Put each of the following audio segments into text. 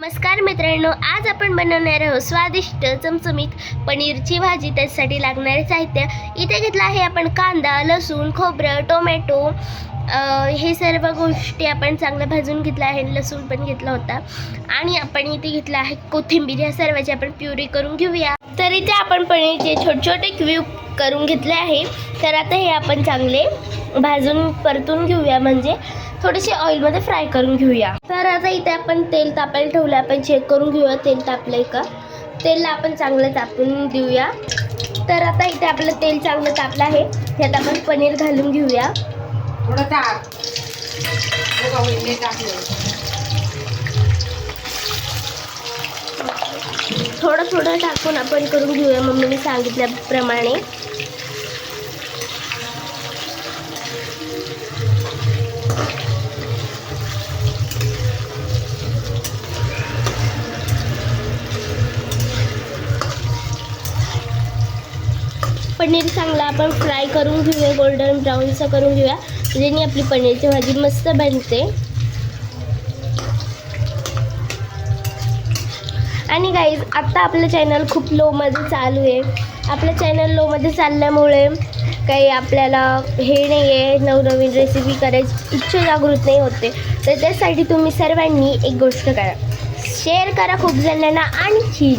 नमस्कार मित्रांनो आज आपण बनवणार आहोत स्वादिष्ट चमचमीत पनीरची भाजी. त्यासाठी लागणारे साहित्य इथे घेतलं आहे आपण कांदा लसूण खोबरं टोमॅटो हे सर्व गोष्टी आपण चांगलं भाजून घेतलं आहे लसूण पण घेतला होता. आणि आपण इथे घेतलं आहे कोथिंबीर या सर्वाची आपण प्युरी करून घेऊया. तर इथे आपण पनीरचे छोटे छोटे क्यूब करून घेतले आहे. तर आता हे आपण चांगले भाजून परतून घेऊया. म्हणजे थोडेसे ऑइलमध्ये फ्राय करून घेऊया. तर आता इथे आपण तेल तापायला ठेवलं आपण चेक करून घेऊया तेल तापलंय का. तेलला आपण चांगलं तापून देऊया. तर आता इथे आपलं तेल चांगलं तापलं आहे. त्यात आपण पनीर घालून घेऊया. थोडं थोडं टाकून आपण करून घेऊया मम्मीने सांगितल्याप्रमाणे. पनीर चांगला आपण फ्राय करून घेऊया गोल्डन ब्राऊनचं करून घेऊया. म्हणजे ज्याने आपली पनीरची भाजी मस्त बनते. आणि गाईज आत्ता आपलं चॅनल खूप लोमध्ये चालू आहे. आपलं चॅनल लोमध्ये चालल्यामुळे काही आपल्याला हे नाही आहे नवनवीन रेसिपी करायची इच्छा जागृत नाही होते. तर त्यासाठी तुम्ही सर्वांनी एक गोष्ट करा. शेअर करा खूप जणांना आणखी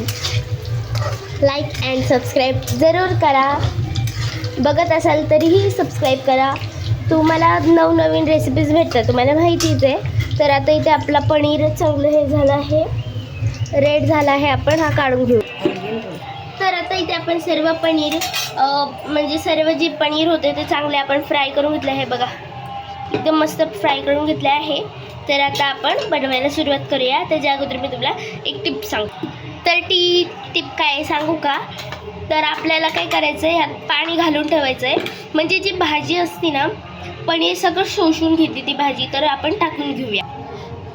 लाईक अँड सबस्क्राईब जरूर करा. बघत असाल तरीही सबस्क्राईब करा. तुम्हाला नवनवीन रेसिपीज भेटतात. तुम्हाला माहितीच आहे. तर आता इथे आपला पनीर चांगलं हे झालं आहे. रेड झाला आहे. आपण हा काढून घेऊ. तर आता इथे आपण सर्व पनीर म्हणजे सर्व जे पनीर होते ते चांगले आपण फ्राय करून घेतले आहे. बघा. एकदम मस्त फ्राय करून घेतले आहे. तर आता आपण बनवायला सुरुवात करूया. त्याच्या अगोदर मी तुम्हाला एक टिप सांगू. तर ती टिप काय सांगू का? तर आपल्याला काय करायचं आहे ह्यात पाणी घालून ठेवायचं आहे म्हणजे जी भाजी असते ना पनीर सगळं शोषून घेते ती भाजी तर आपण टाकून घेऊया.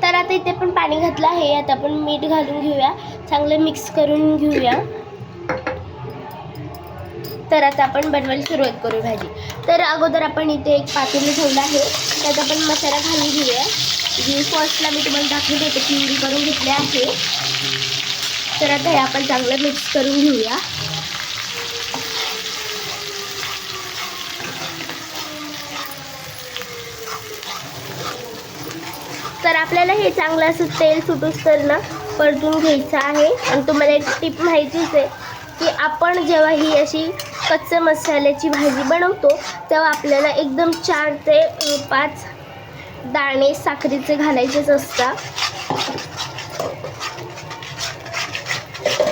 तर आता इथे पण पाणी घातलं आहे. आता आपण मीठ घालून घेऊया. चांगलं मिक्स करून घेऊया. तर आता आपण बनवायला सुरुवात करू भाजी. तर अगोदर आपण इथे एक पातेलं ठेवलं आहे. त्यात आपण मसाला घालून घेऊया. हे फर्स्टला मी तुम्हाला दाखवून देते प्युरी करून घेतले आहे. तर आता हे आपण चांगलं मिक्स करून घेऊया. तर आपल्याला हे चांगलं असं तेल सुटूस तर ना परतून घ्यायचं आहे. आणि तुम्हाला एक टिप माहितीच आहे की आपण जेव्हा ही अशी कच्च्या मसाल्याची भाजी बनवतो तेव्हा आपल्याला एकदम चार ते पाच दाणे साखरेचे घालायचेच असतात.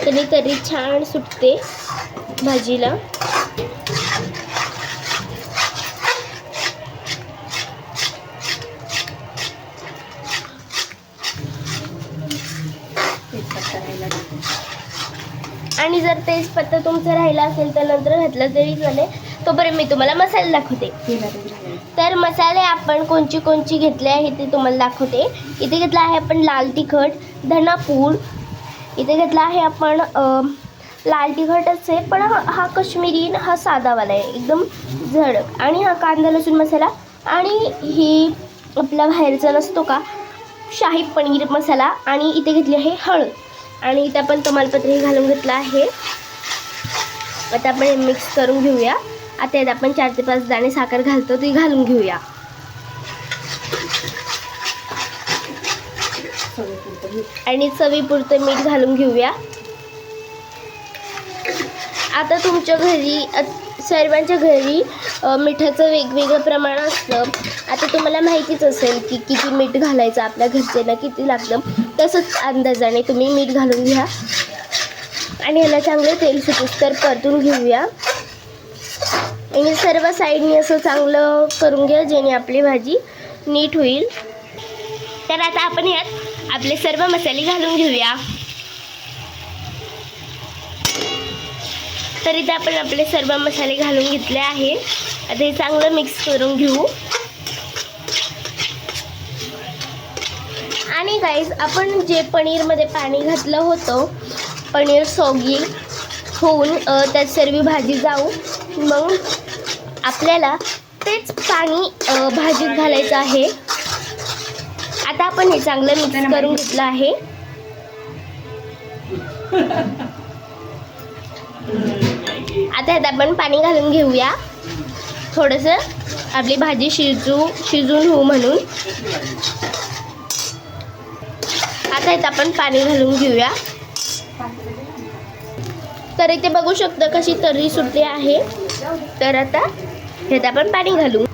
तरी तरी छान सुटते भाजीला. आणि जर तेजपत्ता तुमचं राहिला असेल तर नंतर घातलं तरी चालेल. तोपर्यंत मी तुम्हाला मसाला दाखवते. तर मसाले आपण कोणची कोणची घेतले आहे ते तुम्हाला दाखवते. इथे घेतला आहे आपण लाल तिखट धनापूर इथे घेतला आहे आपण लाल तिखटच आहे पण हा हा हा साधावाला आहे एकदम जड. आणि हा कांदा लसूण मसाला आणि ही आपला बाहेरचा नसतो का शाही पनीर मसाला आणि इथे घेतली आहे हळद. आणि इथं आपण हे घालून घेतलं आहे. आता आपण मिक्स करून घेऊया. आता यात आपण चार ते पाच दाणे साखर घालतो ती घालून घेऊया. आणि चवीपुरतं मीठ घालून घेऊया. आता तुमच्या घरी सर्वांच्या घरी मिठाचं वेगवेगळं प्रमाण असतं. आता तुम्हाला माहितीच असेल की किती मीठ घालायचं आपल्या घरच्यांना किती लागतं. तसंच अंदाजाने तुम्ही मीठ घालून घ्या. आणि ह्याला चांगलं तेल सुटूस तर परतून घेऊया. आणि सर्व साईडनी असं चांगलं करून घ्या जेणे आपली भाजी नीट होईल. तर आता आपण यात आपले सर्व मसाले घालून घेऊया. तर इथे आपण आपले सर्व मसाले घालून घेतले आहे. आता हे चांगलं मिक्स करून घेऊ. आणि गाईज आपण जे पनीरमध्ये पाणी घातलं होतं पनीर सोगी होऊन त्यात सर्व भाजी जाऊ. मग आपल्याला तेच पाणी भाजीत घालायचं आहे. आता आपण हे चांगलं मिक्स करून घेतलं आहे. आता ह्यात आपण पाणी घालून घेऊया. थोडंसं आपली भाजी शिजू शिजून होऊ म्हणून. आता ह्यात आपण पाणी घालून घेऊया. तर इथे बघू शकता कशी तर्री सुटली आहे. तर आता ह्यात आपण पाणी घालू.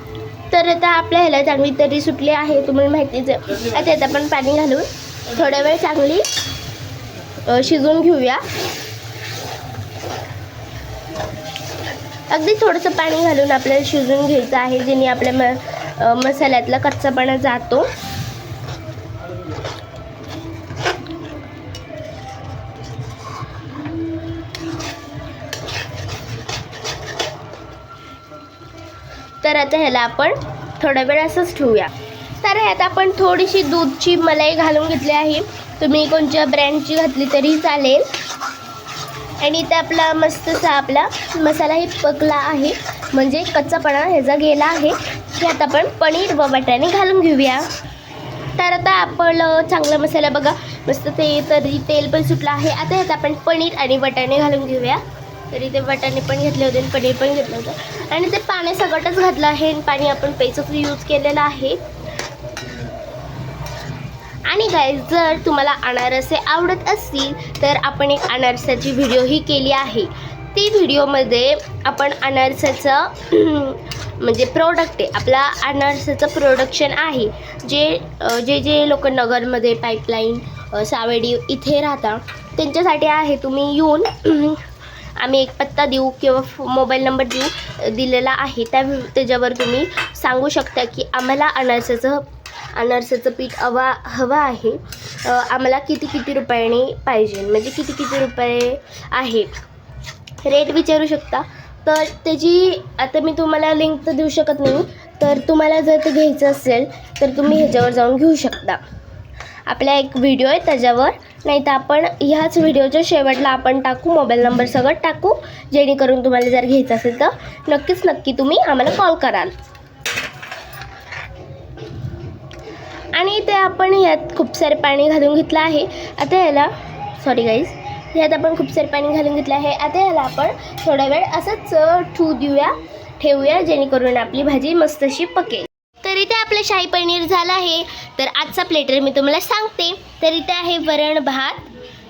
तर आता आपल्या ह्याला चांगली तर्री सुटली आहे तुम्हाला माहितीच आता ह्यात आपण पाणी घालून थोड्या वेळ चांगली शिजवून घेऊया. अगदी थोडंसं पाणी घालून आपल्याला शिजवून घ्यायचं आहे जेणे आपल्या म मसाल्यातला कच्चापणा जातो. तर आता ह्याला आपण थोडा वेळ असंच ठेवूया. तर ह्यात आपण थोडीशी दूधची मलाई घालून घेतली आहे. तुम्ही कोणत्या ब्रँडची घातली तरी चालेल. आणि इथे आपला मस्तसा आपला मसालाही पकला आहे. म्हणजे कच्चापणा ह्याचा गेला आहे. ह्यात आपण पनीर व बटाणे घालून घेऊया. तर आता आपण चांगला मसाला बघा. मस्त ते तरी तेल पण सुटलं आहे. आता ह्यात आपण पनीर आणि बटाणे घालून घेऊया. तरी ते बटाणे पण घेतले होते आणि पनीर पण घेतलं होतं. आणि ते पाण्यासकटच घातलं आहे आणि पाणी आपण पेचच यूज केलेलं आहे. आणि काय जर तुम्हाला अनारसे आवडत असतील तर आपण एक अनारसाची व्हिडिओही केली आहे. ती व्हिडिओमध्ये आपण अनारसाचं म्हणजे प्रोडक्ट आहे आपला अनारसाचं प्रोडक्शन आहे. जे जे जे लोक नगरमध्ये पाईपलाईन सावेडी इथे राहतात त्यांच्यासाठी आहे. तुम्ही येऊन आम्ही एक पत्ता देऊ किंवा मोबाईल नंबर देऊ दिलेला आहे. त्या त्याच्यावर तुम्ही सांगू शकता की आम्हाला अनारसाचं अनारसाचं पीठ हवा हवं आहे. आम्हाला किती किती रुपयाने पाहिजे? म्हणजे किती किती रुपये आहे? रेट विचारू शकता. तर त्याची आता मी तुम्हाला लिंक तर देऊ शकत नाही तर तुम्हाला जर ते घ्यायचं असेल तर तुम्ही ह्याच्यावर जाऊन घेऊ शकता. आपला एक व्हिडिओ आहे त्याच्यावर. नाही तर आपण ह्याच व्हिडिओच्या शेवटला आपण टाकू मोबाईल नंबर सगळं टाकू जेणेकरून तुम्हाला जर घ्यायचं असेल तर नक्कीच नक्की तुम्ही आम्हाला कॉल कराल. आणि ते आपण यात खूप सारे पाणी घालून घेतलं आहे. आता याला सॉरी गाईज यात आपण खूप सारे पाणी घालून घेतलं आहे. आता याला आपण थोडा वेळ असंच ठेवू देऊया ठेवूया जेणेकरून आपली भाजी मस्त अशी पकेल. आपलं शाही पनीर झालं आहे तर आजचा प्लेटर मी तुम्हाला सांगते. तर इथे आहे वरण भात.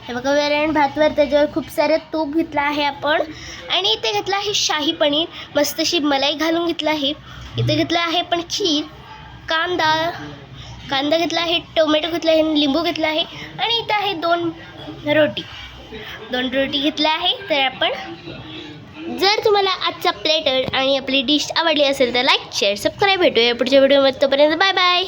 हे बघा वरण भातवर त्याच्यावर खूप सारं तूप घेतलं आहे आपण. आणि इथे घेतलं आहे शाही पनीर. मस्त अशी मलाई घालून घेतलं आहे. इथे घेतलं आहे पण खीर कांदा कांदा घेतला आहे टोमॅटो घेतला आहे लिंबू घेतला आहे. आणि इथं आहे दोन रोटी. दोन रोटी घेतल्या आहे तर आपण जर तुम्हाला आजचा प्लेटर आणि आपली डिश आवडली असेल तर लाईक शेअर सबस्क्राईब भेटूया पुढच्या व्हिडिओमध्ये. तोपर्यंत बाय बाय.